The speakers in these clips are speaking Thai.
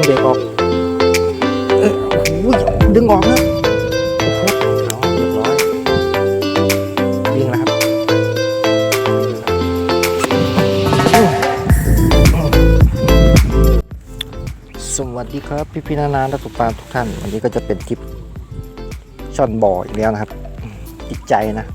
งเบรกออกเออโอ้โหดึงออกนะโอ้โหเอาเรียบร้อยวิ่งแล้วครับสวัสดีครับ พี่พี่ๆนานาและตุกปลาทุกท่าน วันนี้ก็จะเป็นคลิปช่อนบ่ออีกแล้วนะครับ ติดใจนะ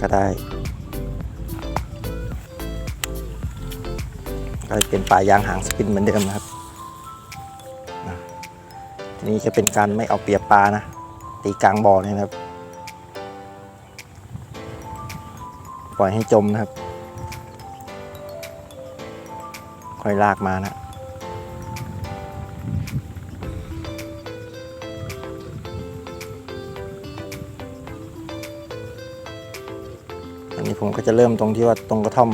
ก็ได้ ก็เป็นปลายางหางสปินเหมือนเดิมนะครับทีนี้จะเป็นการไม่เอาเปรียบปลานะ ตีกลางบ่อเนี่ยนะครับ ปล่อยให้จมนะครับ ค่อยลากมานะอันนี้ผมก็จะเริ่มตรงที่ว่าตรงกระท่อม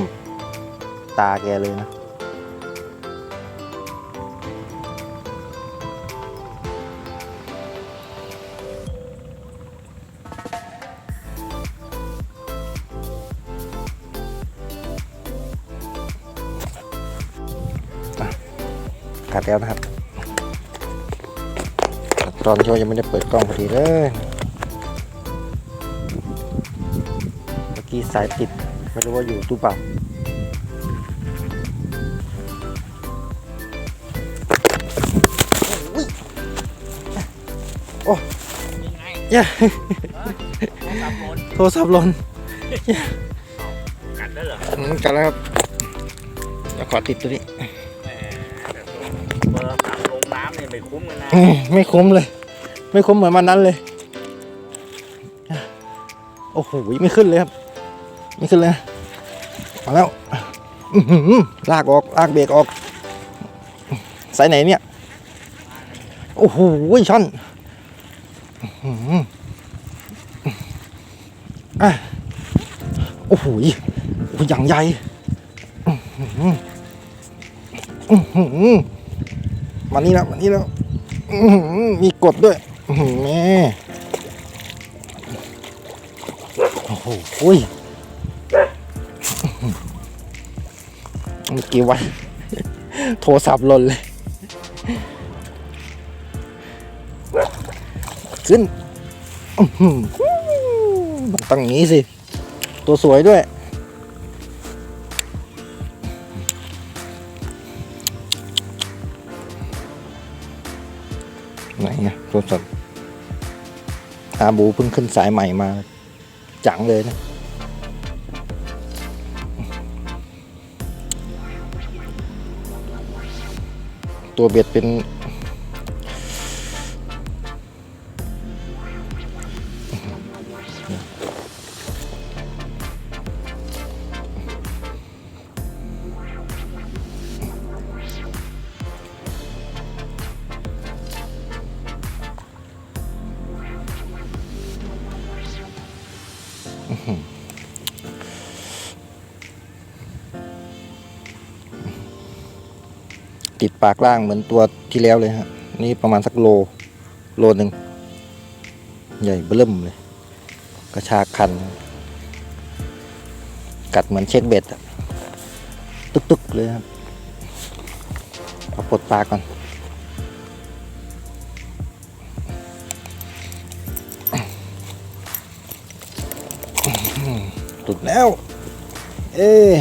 ตาแกเลยนะ กัดแล้วนะครับ ตอนที่ว่ายังไม่ได้เปิดกล้องพอดีเลย เมื่อกี้สายติด ไม่รู้ว่าอยู่ตู้เปล่าโอ้ยนี่ไงอย่าโทรศัพท์หล่นโทรศัพท์หล่นกัดได้เหรออืมกัดแล้วครับเดี๋ยวขอติดตัวนี้แหมแต่ ลงน้ำเนี่ยไม่คุ้มกันนะ อืมไม่คุ้มเลย ไม่คุ้มเหมือนมันนั้นเลยโอ้โหไม่ขึ้นเลยครับ ไม่ขึ้นเลยนะมาแล้วอื้อหือลากออกลากเบรกออกสายไหนเนี่ย โอ้โหช่อนอื้อหืออะโอ้โหโอ้โหอย่างใหญ่อื้อหืออื้อหือ มานี่แล้วมานี่แล้วมีกดด้วยแม่โอ้โหอุ้ยเมื่อกี้ไว้โทรศัพท์หล่นเลย ขึ้นต้องงนี้สิ ตัวสวยด้วย ไหนไงตัวสดอาบูเพิ่งขึ้นสายใหม่มา จังเลยนะตัวเบ็ดเป็น ติดปากล่างเหมือนตัวที่แล้วเลยฮะ นี่ประมาณสักโล โลหนึ่ง ใหญ่เบิ่มเลย กระชากคัน กัดเหมือนเช็คเบ็ดอะตึกๆเลยครับ เอาปลดปลาก่อน แล้ว เอ๊ะ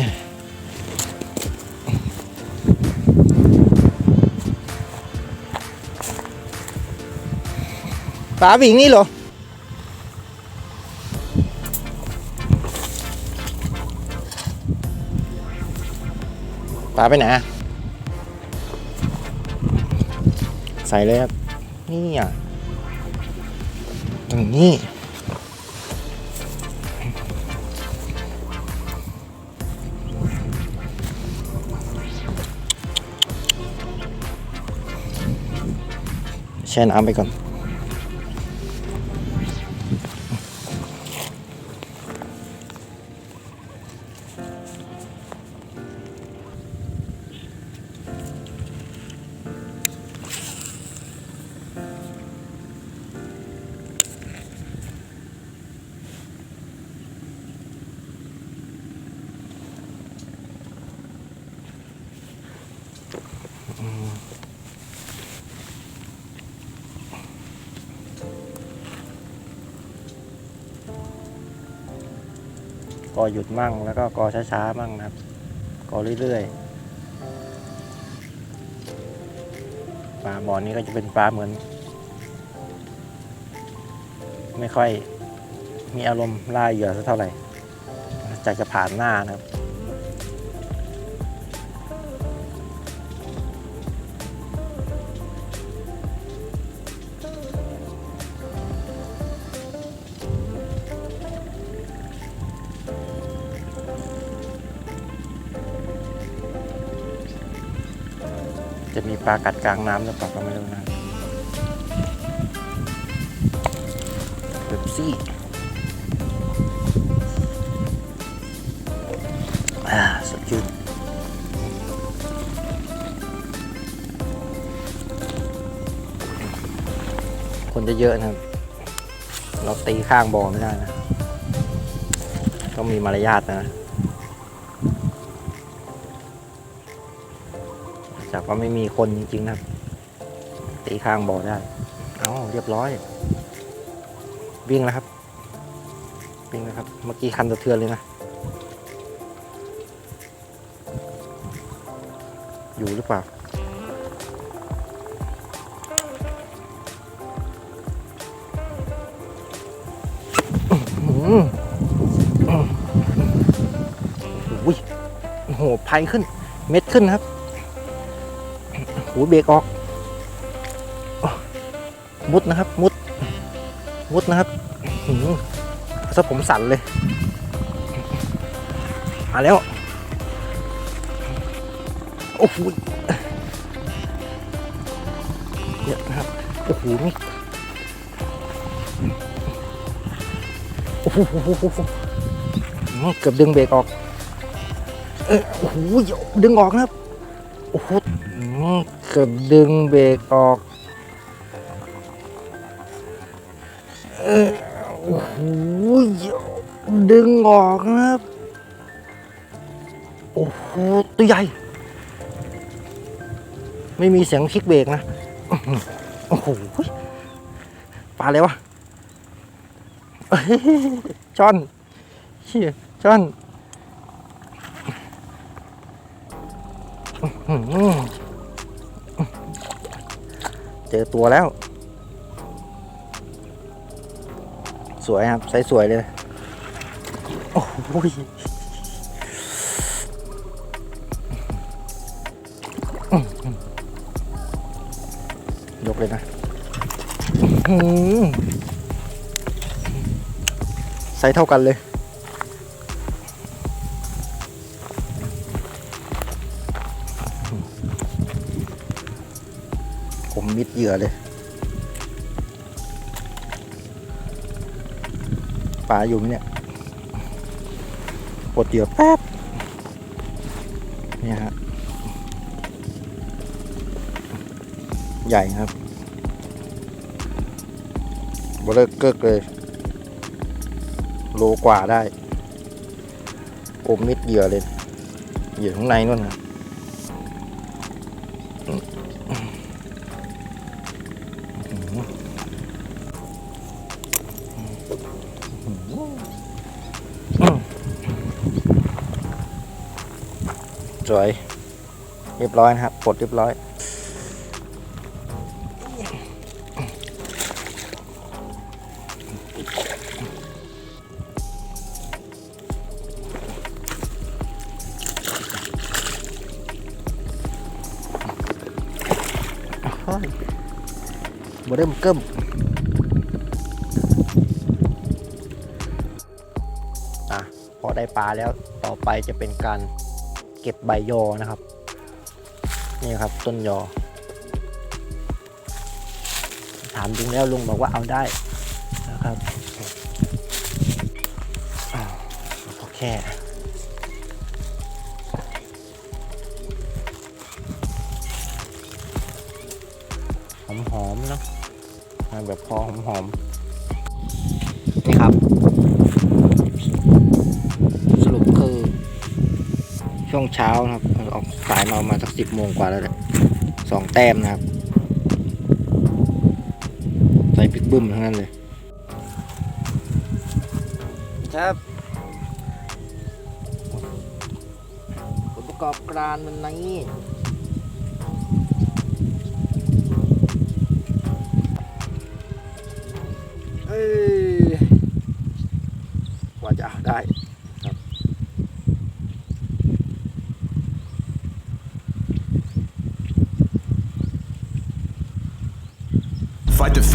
ปลาวิ่งนี่เหรอปลาไปไหนอะใส่เลยครับ นี่อะตรงนี้ แช่น้ำไปก่อน กอหยุดมั่ง แล้วก็กอช้าๆมั่งนะครับ กอเรื่อยๆปลาบ่อนนี้ก็จะเป็นปลาเหมือน ไม่ค่อยมีอารมณ์ล่าเหยื่อสักเท่าไหร่จากจะผ่านหน้านะครับ จะมีปลากัดกลางน้ำหรือเปล่าก็ไม่รู้นะเบบซี่อ่าสดชื่นคนจะเยอะนะครับ เราตีข้างบ่อไม่ได้นะ ต้องมีมารยาทนะ จากว่าไม่มีคนจริงๆนะครับ ตีข้างบ่อได้เอาเรียบร้อย วิ่งแล้วครับ วิ่งแล้วครับ เมื่อกี้คันสะเทือนเลยนะ อยู่หรือเปล่าอุ้ยโหไพขึ้น เม็ดขึ้นครับ หูเบรกออก มุดนะครับ มุด มุดนะครับหืมซะผมสั่นเลย มาแล้ว โอ้โหเดี๋ยนะครับ โอ้โหนี่โอ้โหอืมเกือบดึงเบรกออก เอยโอ้โหดึงออกนะครับ โอ้โห กือบดึงเบรกออกออโอ้โหดึงออกนะครับ โอ้โห ตัวใหญ่ ไม่มีเสียงคลิกเบรกนะ โอ้โหปลาอะไรวะเอ้ยช่อนเชี่ยช่อน เจอตัวแล้ว สวยครับ ใสสวยเลย โอ้โหยกเลยนะอื้อหือไซส์เท่ากันเลย ผมมิดเหยื่อเลย ปลาอยู่ไหมเนี่ยปลดเหยื่อแป๊บเนี่ยฮะ ใหญ่ครับบเลอเกิกเลย โลกว่าได้อมมิดเหยื่อเลย เหยื่อข้างในนู่นนะ สวย เรียบร้อยนะครับปลดเรียบร้อยโอ้ยบเริ่มเกิมอะพอได้ปลาแล้วต่อไปจะเป็นการ เก็บใบยอนะครับ นี่ครับต้นยอ ถามจริงแล้วลุงบอกว่าเอาได้นะครับอ้าวพอแค่หอมๆเนาะแบบพอหอมๆ ช่วงเช้านะครับ ออกสายมาประมาณสักสิบโมงกว่าแล้วแหละสองแต้มนะครับ ใส่พริกบึ้มทั้งนั้นเลย ครับประกอบกรานมันนี้เอ้ยกว่าจะได้